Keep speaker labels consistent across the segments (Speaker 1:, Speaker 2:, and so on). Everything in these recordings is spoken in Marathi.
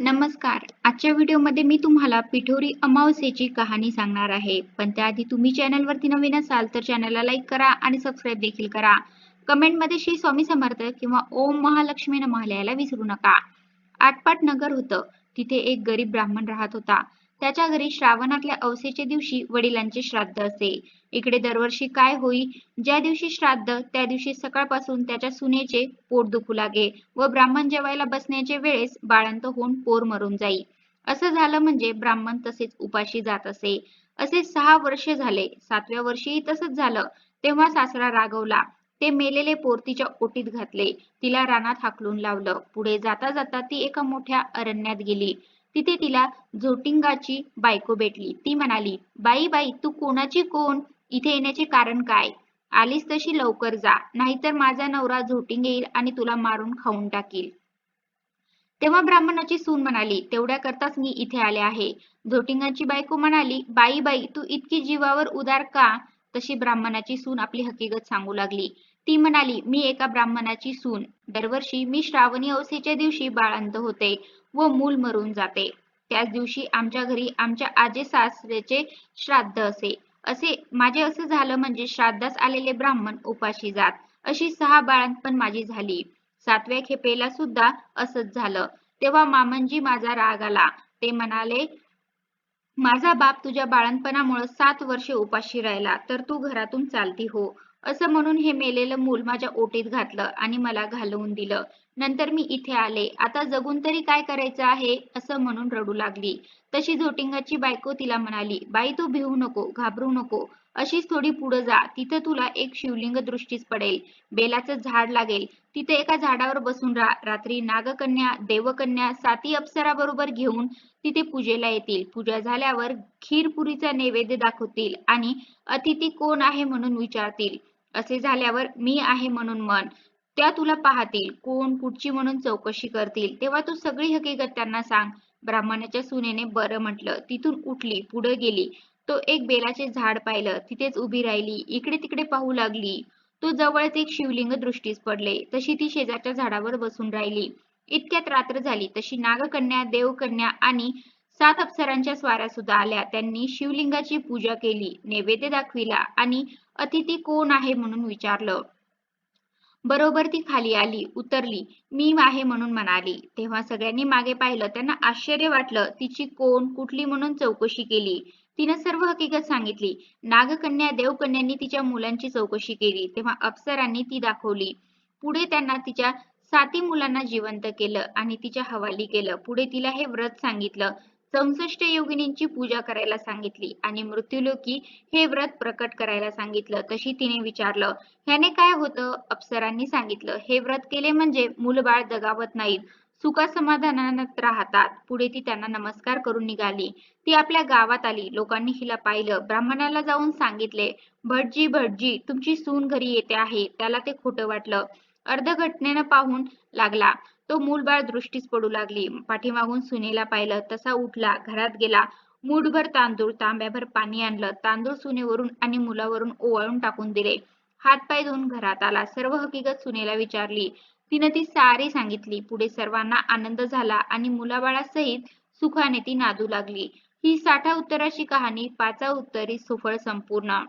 Speaker 1: नमस्कार. आजच्या व्हिडिओमध्ये मी तुम्हाला पिठोरी अमावस्येची कहाणी सांगणार आहे. पण त्याआधी तुम्ही चॅनलवरती नवीन असाल तर चॅनलला लाईक करा आणि सबस्क्राईब देखील करा. कमेंटमध्ये श्री स्वामी समर्थ किंवा ओम महालक्ष्मी नमः लिहायला विसरू नका. आटपाट नगर होतं. तिथे एक गरीब ब्राह्मण राहत होता. त्याच्या घरी श्रावणातल्या अवसेच्या दिवशी वडिलांचे श्राद्ध असे. इकडे दरवर्षी काय होई? ज्या दिवशी श्राद्ध त्या दिवशी सकाळपासून त्याच्या सुनेचे पोट दुखू लागे व ब्राह्मण जेवायला बसण्याचे वेळेस बाळांत होऊन पोर मरून जाई. असं झालं म्हणजे ब्राह्मण तसेच उपाशी जात असे. असे सहा वर्ष झाले. सातव्या वर्षीही तसंच झालं. तेव्हा सासरा रागवला. ते मेलेले पोरतीच्या ओटीत घातले. तिला रानात हाकलून लावलं. पुढे जाता जाता ती एका मोठ्या अरण्यात गेली. तिथे तिला झोटिंगाची बायको भेटली. ती म्हणाली बाई बाई तू कोणाची कोण? इथे येण्याचे कारण काय? आलीस तशी लवकर जा. नाहीतर माझा नवरा झोटिंग येईल आणि तुला मारून खाऊन टाकील. तेव्हा ब्राह्मणाची सून म्हणाली तेवढ्या करताच मी इथे आले आहे. झोटिंगाची बायको म्हणाली बाई बाई तू इतकी जीवावर उदार का? तशी ब्राह्मणाची सून आपली हकीकत सांगू लागली. ती म्हणाली मी एका ब्राह्मणाची सून. दरवर्षी मी श्रावणी अवसेच्या दिवशी बाळांत होते व मूल मरून जाते. त्याच दिवशी आमच्या घरी आमच्या आजे सासऱ्याचे श्राद्ध असे. असे माझे असं झालं म्हणजे श्राद्धास आलेले ब्राह्मण उपाशी जात. अशी सहा बाळंतपण माझी झाली. सातव्या खेपेला सुद्धा असंच झालं. तेव्हा मामनजी माझा राग आला. ते म्हणाले माझा बाप तुझ्या बाळणपणामुळे सात वर्षे उपाशी राहिला. तर तू घरातून चालती हो. असं म्हणून हे मेलेलं मूल माझ्या ओटीत घातलं आणि मला घालवून दिलं. नंतर मी इथे आले. आता जगून तरी काय करायचं आहे? असं म्हणून रडू लागली. तशी झोटिंगाची बायको तिला म्हणाली बाई तू भिवू नको घाबरू नको. अशीच थोडी पुढे जा. तिथं तुला एक शिवलिंग दृष्टीस पडेल. बेलाचं झाड लागेल. तिथे एका झाडावर बसून राहा. रात्री नागकन्या देवकन्या साती अप्सरा बरोबर घेऊन तिथे पूजेला येतील. पूजा झाल्यावर खीरपुरीचा नैवेद्य दाखवतील आणि अतिथी कोण आहे म्हणून विचारतील. असे झाल्यावर मी आहे म्हणून मन. त्या तुला पाहतील कोण कुठची म्हणून चौकशी करतील. तेव्हा तू सगळी हकीकत त्यांना सांग. ब्राह्मणाच्या सुनेने बरं म्हटलं. तिथून उठली पुढे गेली. तो एक बेलाचे झाड पाहिलं. तिथेच उभी राहिली. इकडे तिकडे पाहू लागली. तो जवळच एक शिवलिंग दृष्टीस पडले. तशी ती शेजारच्या झाडावर बसून राहिली. इतक्यात रात्र झाली. तशी नागकन्या देवकन्या आणि सात अप्सरांच्या स्वाऱ्या सुद्धा आल्या. त्यांनी शिवलिंगाची पूजा केली नैवेद्य दाखविला आणि अतिथी कोण आहे म्हणून विचारलं. बरोबर ती खाली आली उतरली. मी आहे म्हणून म्हणाली. तेव्हा सगळ्यांनी मागे पाहिलं. त्यांना आश्चर्य वाटलं. तिची कोण कुठली म्हणून चौकशी केली? तिनं सर्व हकीकत सांगितली. नागकन्या देवकन्यांनी तिच्या मुलांची चौकशी केली. तेव्हा अप्सरांनी ती दाखवली. पुढे त्यांना तिच्या साती मुलांना जिवंत केलं आणि तिच्या हवाली केलं. पुढे तिला हे व्रत सांगितलं. चौसष्ट योगिनींची पूजा करायला सांगितली आणि मृत्यूलोकी हे व्रत प्रकट करायला सांगितलं तशी तिने विचारलं ह्याने काय होतं? अप्सरांनी सांगितलं हे व्रत केले म्हणजे मूलबाळ दगावत नाहीत सुखा समाधानात राहतात. पुढे ती त्यांना नमस्कार करून निघाली. ती आपल्या गावात आली. लोकांनी हिला पाहिलं. ब्राह्मणाला जाऊन सांगितले भटजी भटजी तुमची सून घरी येते आहे. त्याला ते खोटं वाटलं. अर्ध घटनेनं पाहून लागला. तो मूलबाळ दृष्टीस पडू लागली. पाठीमागून सुनेला पाहिलं तसा उठला घरात गेला. मूठभर तांदूळ तांब्याभर पाणी आणलं. तांदूळ सुनेवरून आणि मुलावरून ओवाळून टाकून दिले. हात पाय धुवून घरात आला. सर्व हकीकत सुनेला विचारली. तिनं ती सारी सांगितली. पुढे सर्वांना आनंद झाला आणि मुलाबाळासहित सुखाने ती नादू लागली. ही साठा उत्तराची कहाणी पाचा उत्तरी सुफळ संपूर्ण.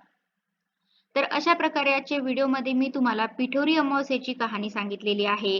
Speaker 1: तर अशा प्रकारे आजच्या व्हिडिओमध्ये मी तुम्हाला पिठोरी अमावस्येची कहाणी सांगितलेली आहे.